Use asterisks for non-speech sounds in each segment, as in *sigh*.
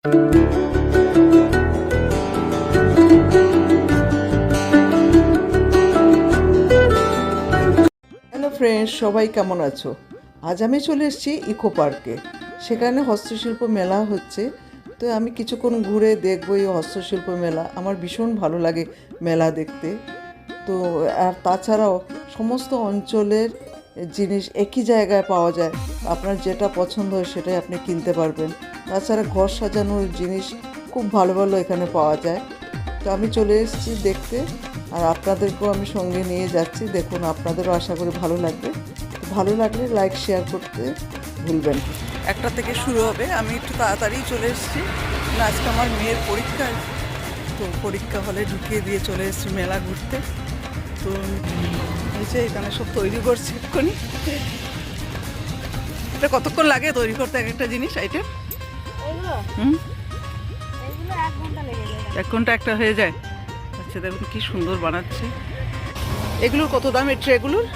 Hello friends সবাই কেমন আছো? আজ আমি চলে এসেছি ইকো পার্কে। সেখানে হস্তশিল্প মেলা হচ্ছে। তো আমি কিছুক্ষণ ঘুরে দেখব এই হস্তশিল্প মেলা। আমার ভীষণ ভালো লাগে মেলা দেখতে। তো আর তাছাড়াও সমস্ত অঞ্চলের জিনিস একই জায়গায় পাওয়া যায়। আপনার যেটা পছন্দ হয় সেটাই আপনি কিনতে পারবেন। তাছাড়া ঘর সাজানোর জিনিস খুব ভালো ভালো এখানে পাওয়া যায়। তো আমি চলে এসেছি দেখতে, আর আপনাদেরকেও আমি সঙ্গে নিয়ে যাচ্ছি। দেখুন, আপনাদেরও আশা করি ভালো লাগবে। ভালো লাগলে লাইক, শেয়ার করতে ভুলবেন একটা থেকে শুরু হবে। আমি একটু তাড়াতাড়ি চলে এসেছি। আজকে আমার মেয়ের পরীক্ষা। তো পরীক্ষা হলে ঢুকিয়ে দিয়ে চলে এসেছি মেলা ঘুরতে। তো এই যে এখানে সব তৈরি করছে এক্ষুনি। এটা কতক্ষণ লাগে তৈরি করতে এক একটা জিনিস আইটেম হুম? এক ঘণ্টা একটা হয়ে যায়? আচ্ছা দেখুন কি সুন্দর বানাচ্ছে। এগুলোর কত দাম এই ট্রেগুলোর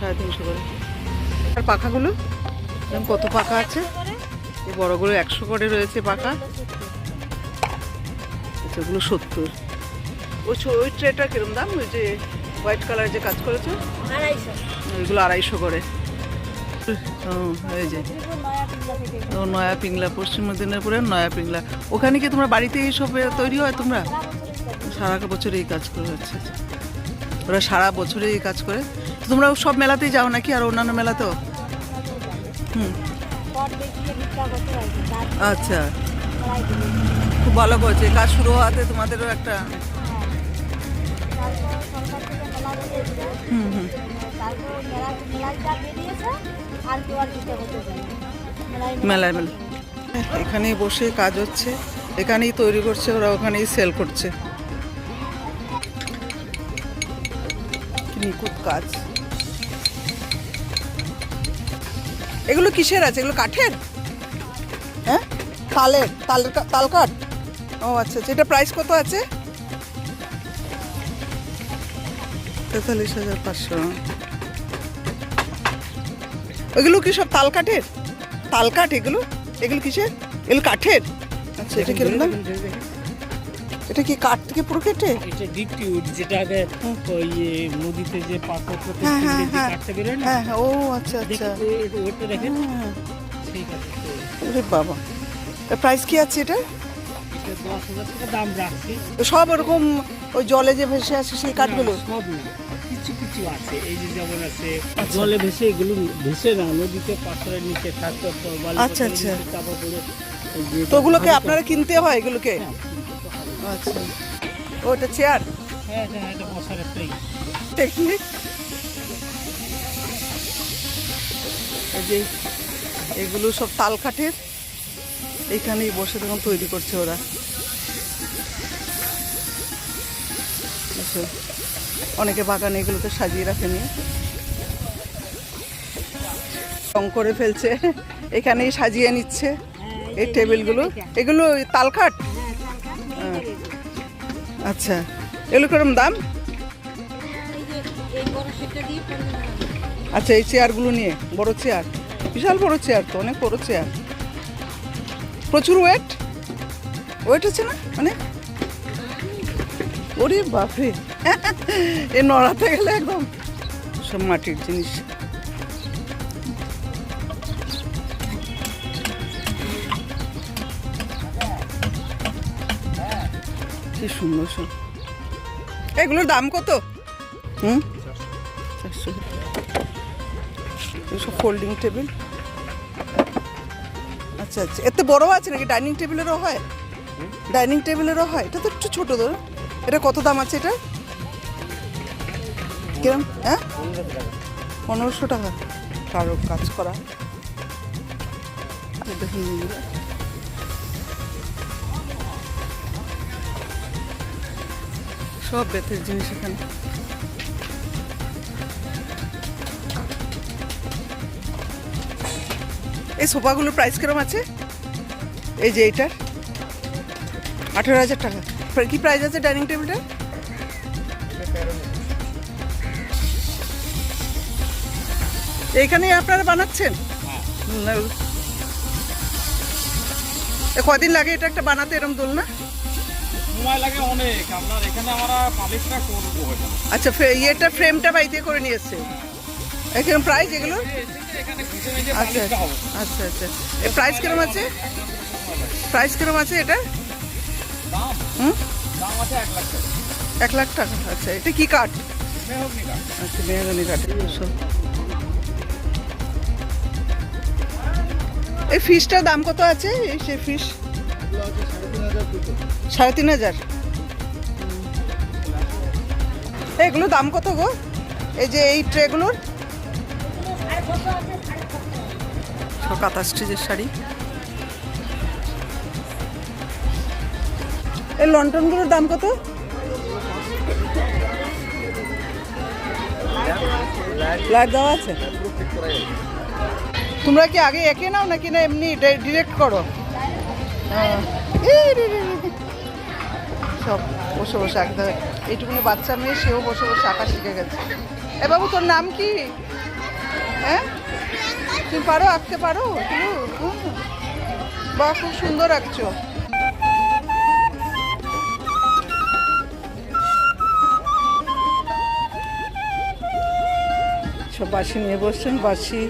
সাড়ে তিনশো। করে। আর পাখাগুলো? কত পাখা আছে। বড়গুলো একশো করে রয়েছে পাখা। আচ্ছা ওগুলো সত্তর। ওই ওই ট্রেটা কিরম দাম? ওই যে হোয়াইট কালার যে কাজ করেছে? ওইগুলো আড়াইশো করে। এই যে। ও নয়া পিংলা পশ্চিম মেদিনীপুরের নয়া পিংলা। ওখানে কি তোমরা বাড়িতে এইসব তৈরি হয় তোমরা? সারা বছর এই কাজ করে আচ্ছা। ওরা সারা বছরে এই কাজ করে। তোমরা সব মেলাতেই যাও নাকি আর অন্যান্য মেলাতেও? হুম। আচ্ছা। খুব ভালো করছে। কাজ শুরু হওয়াতে তোমাদেরও একটা সরকার মেলায় মেলায় মেলা এখানেই বসে কাজ হচ্ছে। এখানেই তৈরি করছে, ওরা ওখানেই সেল করছে। নিখুঁত কাজ। এগুলো কিসের আছে? এগুলো কাঠের? হ্যাঁ? তালের তালের তাল কাঠ? ও আচ্ছা আচ্ছা। এটা প্রাইস কত আছে? তেতাল্লিশ হাজার পাঁচশো। এগুলো কি সব তাল কাঠের? তাল কাঠ এগুলো? এগুলো কিসের? এগুলো কাঠের? আচ্ছা এটা কীরকম দাম এটা কি কাঠ থেকে পুরো কেটে? এটা ডিপটি উড যেটা আগে ওই নদীতে যে পাথর করতে হ্যাঁ, হ্যাঁ, হ্যাঁ। বেরোয় না? হ্যাঁ হ্যাঁ ও আচ্ছা আচ্ছা। ওটা দেখেন। হ্যাঁ। ওরে বাবা। প্রাইস কি আছে এটা? এটা দশ হাজার টাকা দাম রাখছি। সব ওরকম ওই জলে যে ভেসে আছে সেই কাঠগুলো। কিছু কিছু আছে এই যে যেমন আছে জলে ভেসে এগুলো ভেসে না নদীতে পাথরের নিচে থাকতে বালি আচ্ছা, আচ্ছা। তো ওগুলোকে আপনারা কিনতে হয় এগুলোকে? হ্যাঁ, আচ্ছা। ওটা চেয়ার? হ্যাঁ হ্যাঁ এটা বসার একটাই টেকনিক যে এগুলো সব তাল কাঠের। এইখানেই বসে তখন তৈরি করছে ওরা। আচ্ছা, অনেকে বাগানে এগুলোতে সাজিয়ে রাখেনি। রং করে ফেলছে। এখানেই সাজিয়ে নিচ্ছে এই টেবিলগুলো। এগুলো ওই তাল হ্যাঁ। আচ্ছা। এগুলো কিরম দাম। আচ্ছা এই চেয়ারগুলো নিয়ে। বড় চেয়ার। বিশাল বড় চেয়ার তো অনেক বড় চেয়ার। প্রচুর ওয়েট? ওয়েট আছে না? অনেক ওরে বাপরে। এ নড়াতে গেলে একদম সব মাটির জিনিস। কি সুন্দর সব। এগুলোর দাম কত? হুম? চারশো। এসব ফোল্ডিং টেবিল আচ্ছা আচ্ছা। এতে বড় আছে নাকি? ডাইনিং টেবিলেরও হয়? ডাইনিং টেবিলেরও হয়? এটা তো একটু ছোটো ধরো। এটা কত দাম আছে এটা? কিরম? হ্যাঁ? পনেরোশো টাকা। কারও কাজ করা। সব বেতের জিনিস এখানে। এই সোফাগুলোর প্রাইস কিরম আছে? এই যে এইটার। আঠেরো হাজার টাকা। কি প্রাইস আছে ডাইনিং টেবিলটার এইখানেই আপনারা বানাচ্ছেন? কদিন লাগে এটা একটা বানাতে এরম দোলনা? সময় লাগে অনেক। আপনার এখানে আমরা পালিশটা করব আচ্ছা ইয়েটা ফ্রেমটা বাইতে করে নিয়ে এসছে এরকম প্রাইস এগুলো আচ্ছা আচ্ছা আচ্ছা। এ প্রাইস কিরম আছে? প্রাইস কিরম আছে এটা? এক লাখ টাকা। আচ্ছা এটা কি কাঠ? আচ্ছা মেহগনি কাঠের সব এই ফিশটার দাম কত আছে? এই সে ফিশ সাড়ে তিন হাজার। এগুলো দাম কত গো? এই যে এই ট্রেগুলোর। কাঁথা স্টিচের শাড়ি। এই লন্ঠনগুলোর দাম কত? লাইট দেওয়া আছে? তোমরা কি আগে এঁকে নাও নাকি না এমনি ডিরেক্ট করো? হ্যাঁ। সব বসে বসে আঁকতে হয় এইটুকুনি বাচ্চা মেয়ে, সেও বসে বসে আঁকা শিখে গেছে। এ বাবু, তোর নাম কি? হ্যাঁ? তুমি পারো আঁকতে পারো। বাহ, খুব সুন্দর আঁকছো। সব বাসি নিয়ে বসছেন, বাসি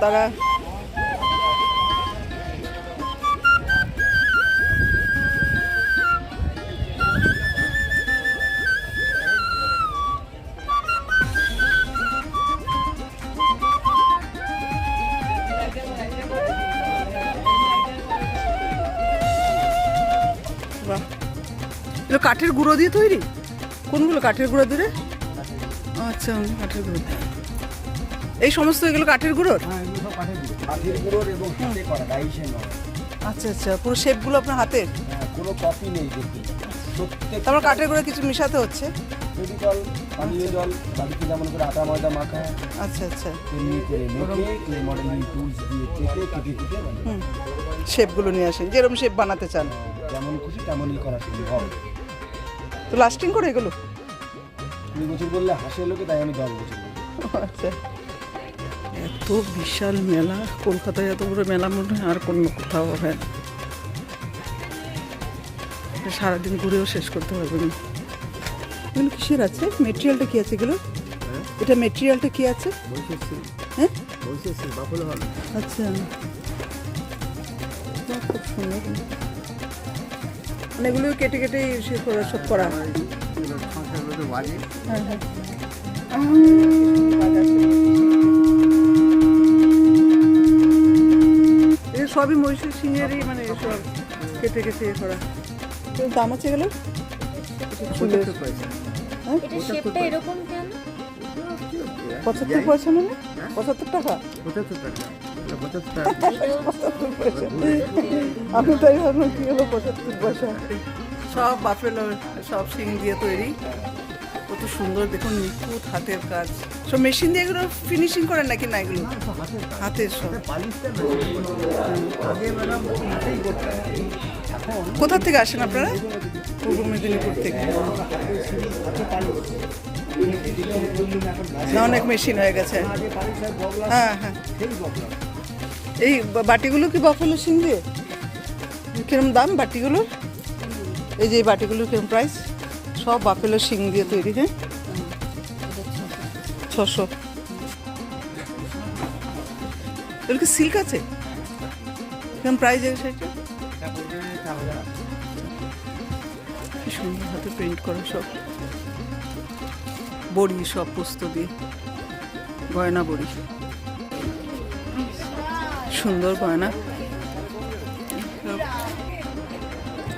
তারা। বাহ। এগুলো কাঠের গুঁড়ো দিয়ে তৈরি? কোনগুলো কাঠের গুঁড়ো দিয়ে? আচ্ছা কাঠের গুঁড়ো। এই সমস্ত এগুলো কাঠের গুঁড়োর? কাঠের গুঁড়োর এবং হাতে করা ডাইসে নয় আচ্ছা আচ্ছা পুরো শেপগুলো আপনার হাতের হ্যাঁ, কোনো কপি নেই প্রত্যেক তারপর কাঠের গুঁড়ো কিছু মিশাতে হচ্ছে? মেডিকেল পানীয় জল বাড়িতে যেমন করে আটা ময়দা মাখা আচ্ছা আচ্ছা। তেমনি করে মেখে ক্লে মডেলিং টুলস দিয়ে কেটে কেটে কেটে বানায়। শেপগুলো নিয়ে আসেন যেরকম শেপ বানাতে চান। যেমন খুশি তেমনই করা সম্ভব তো লাস্টিং করে এগুলো? কুড়ি বছর বললে হাসে লোকে তাই আমি দশ বছর বলি। আচ্ছা। এত বিশাল মেলা কলকাতায় এত বড় মেলা মনে হয় আর কোনো কোথাও হয় সারাদিন ঘুরেও শেষ করতে পারবে না। এগুলো কিসের আছে? মেটেরিয়ালটা কি আছে এগুলো? এটা মেটেরিয়ালটা কি আছে? হ্যাঁ? আচ্ছা। খুব সুন্দর। মানে এগুলো কেটে কেটে সে করা সব করা হয়। হ্যাঁ সবই মহিষের সিংহেরই মানে সব কেটে কেটে এ করা। তো দাম আছে এগুলো হ্যাঁ? এটা শেপটা এরকম কেন? পঁচাত্তর পয়সা মানে? পঁচাত্তর টাকা। *laughs* পঁচাত্তর পয়সা। আমি তাই ভাবলাম কি হলো পঁচাত্তর পয়সা? সব বাফেলো সব সিং দিয়ে তৈরি। কত সুন্দর দেখুন, নিখুঁত হাতের কাজ। সব মেশিন দিয়ে এগুলো ফিনিশিং করেন নাকি না এগুলো? হাতের সব। কোথা থেকে আসেন আপনারা? পূর্ব মেদিনীপুর থেকে। অনেক মেশিন হয়ে গেছে। হ্যাঁ হ্যাঁ। এই বাটিগুলো কি বফেলো শিং দিয়ে কিরম দাম বাটিগুলোর? এই যে বাটিগুলোর কিরম প্রাইস সব আপেলের শিং দিয়ে তৈরি হ্যাঁ? ছশো। এগুলো কি সিল্ক আছে? কিরম প্রাইস আছে কি সুন্দর হাতে পেন্ট করা সব। বড়ি সব পোস্ত দিয়ে। গয়না বড়ি। সুন্দর গয়না। সব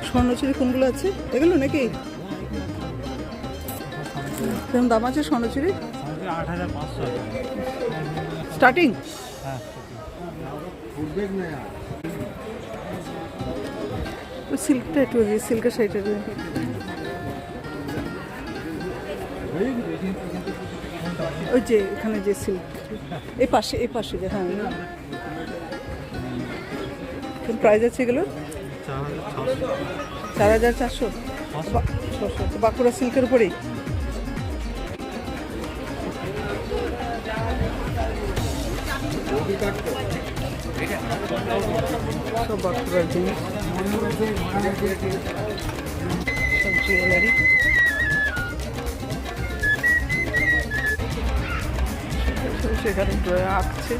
স্বর্ণচুরি কোনগুলো আছে? এগুলো নাকি কেমন দাম আছে স্বর্ণচুরি স্টার্টিং সিল্কটা একটু সিল্কের শাড়িটা। ওই যে এখানে যে সিল্ক এই পাশে এই পাশে যে হ্যাঁ। প্রাইস আছে এগুলো? চার হাজার চারশো। ছশো। বাঁকুড়া সিল্কের উপরেই? সব বাঁকুড়ার সব জুয়েলারি সেখানে আঁকছে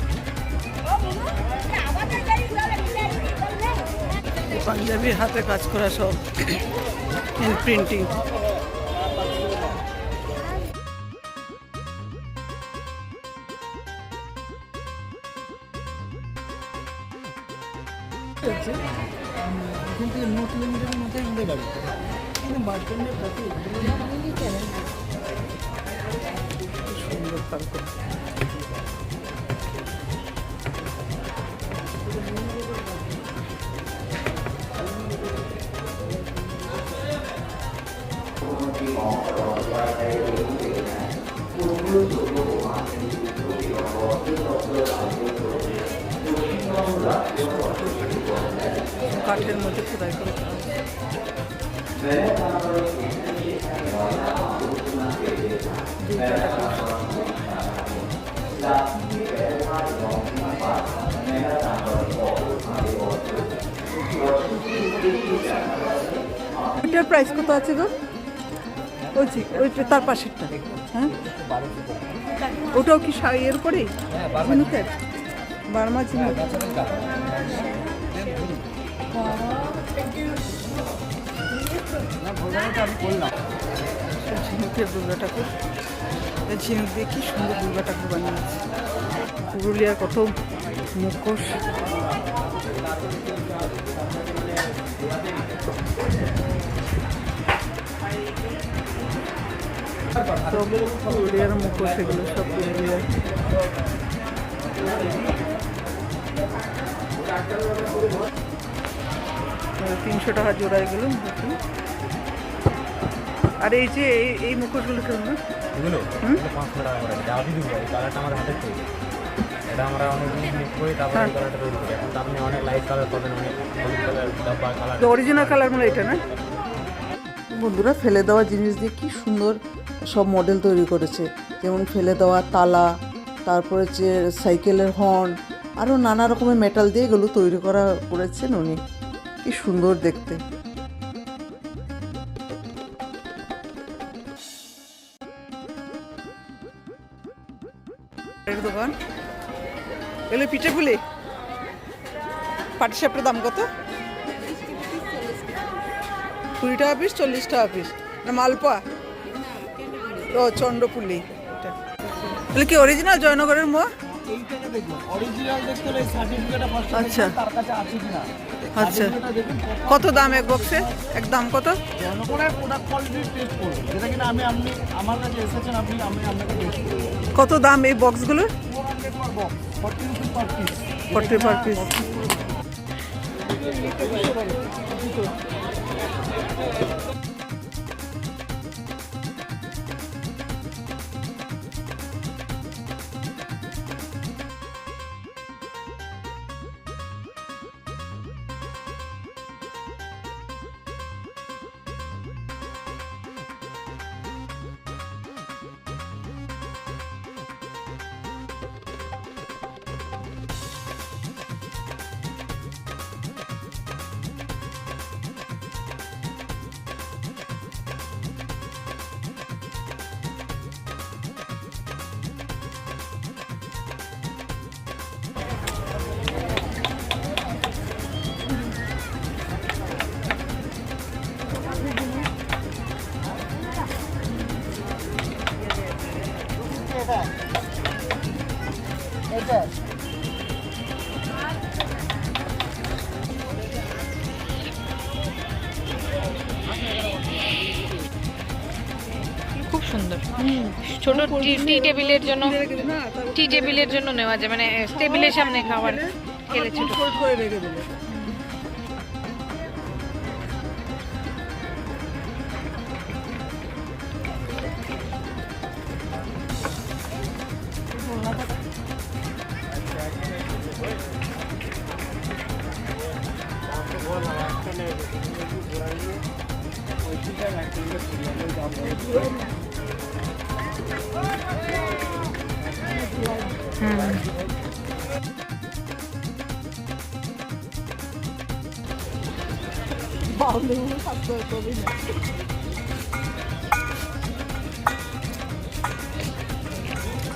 পাঞ্জাবির হাতে কাজ করা সব প্রিন্টিং কিন্তু নো কিলোমিটারের মধ্যে আমাদের বাড়ি। কিন্তু বাস স্ট্যান্ডের কাছে সুন্দর কালকে কাঠের মধ্যে খোদাই করে এটার প্রাইস কত আছে গো? ওই যে ওই তার পাশেরটা। হ্যাঁ? ওটাও কি এর পরেই ঝিনুকের বার্মা ঝিনুক ঝিনুকের দুর্গা ঠাকুর। ঝিনুক দিয়ে কি সুন্দর দুর্গা ঠাকুর বানিয়েছে। পুরুলিয়ার কত মুখোশ। পুরুলিয়ার মুখোশ এগুলো সব পুরুলিয়ার। তিনশো টাকা জোড়া এগুলো আর এই যে এই মুখোশগুলো কেমন? এগুলো? পাঁচশো টাকা করে। যা দিদি এই কালারটা আমার হাতে তৈরি এটা আমরা অনেক দিন ইউজ করি তারপরে এই কালারটা তৈরি করি। এখন তো আপনি অনেক লাইট কালার পাবেন অনেক হলুদ কালার ডাব্বা কালার অরিজিনাল কালার মানে এটা না? বন্ধুরা ফেলে দেওয়া জিনিস দিয়ে কি সুন্দর সব মডেল তৈরি করেছে। যেমন ফেলে দেওয়া তালা তারপরে যে সাইকেলের হর্ন আরও নানা রকমের মেটাল দিয়ে এগুলো তৈরি করা করেছেন উনি। কি সুন্দর দেখতে। দোকান এগুলো পিঠে পুলি? পাটিসাপটার দাম কত? কুড়ি টাকা পিস চল্লিশ টাকা পিস না মালপোয়া? ও, চন্দ্রপুলি। এটা। কি অরিজিনাল জয়নগরের মোয়া? দেখুন অরিজিনাল দেখতে হলে সার্টিফিকেটটা ফার্স্ট আচ্ছা। তার কাছে আছে কিনা। আচ্ছা। কত দাম এক বক্সে এক দাম কত? জনগণের প্রোডাক্ট কোয়ালিটি টেস্ট করবেন যেটা কিনা আমি আপনি আমার কাছে এসেছেন আপনি আমি আপনাকে কত দাম এই বক্সগুলোর four hundred per box forty per piece টি টেবিলের জন্য টি টেবিলের জন্য নেওয়া যায় মানে টেবিলের সামনে খাবার খেলে ছোট। করে রেখে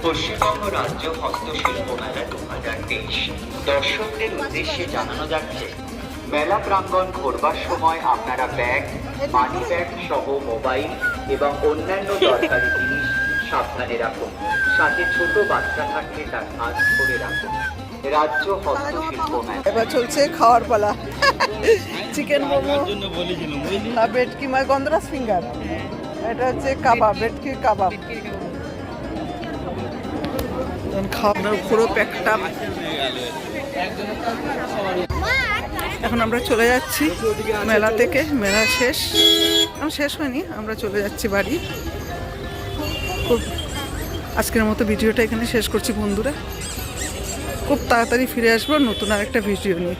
পশ্চিমবঙ্গ রাজ্য হস্তশিল্প মেলা দু হাজার তেইশ। দর্শকদের উদ্দেশ্যে জানানো যাচ্ছে, মেলা প্রাঙ্গণ ঘোরবার সময় আপনারা ব্যাগ, মানি ব্যাগ সহ মোবাইল এবং অন্যান্য দরকারি জিনিস সাবধানে রাখুন। সাথে ছোট বাচ্চা থাকলে তার হাত ধরে রাখুন। রাজ্য হস্তশিল্প মেলা। এবার চলছে খাওয়ার পালা। চিকেন মোমো ভেটকি মানে গন্ধরাজ ফিঙ্গার এটা হচ্ছে কাবাব ভেটকির কাবাব। পুরো প্যাকটা এখন আমরা চলে যাচ্ছি মেলা থেকে মেলা শেষ। এখন শেষ হয়নি আমরা চলে যাচ্ছি বাড়ি। খুব আজকের মতো ভিডিওটা এখানে শেষ করছি বন্ধুরা। খুব তাড়াতাড়ি ফিরে আসব নতুন আরেকটা ভিডিও নিয়ে।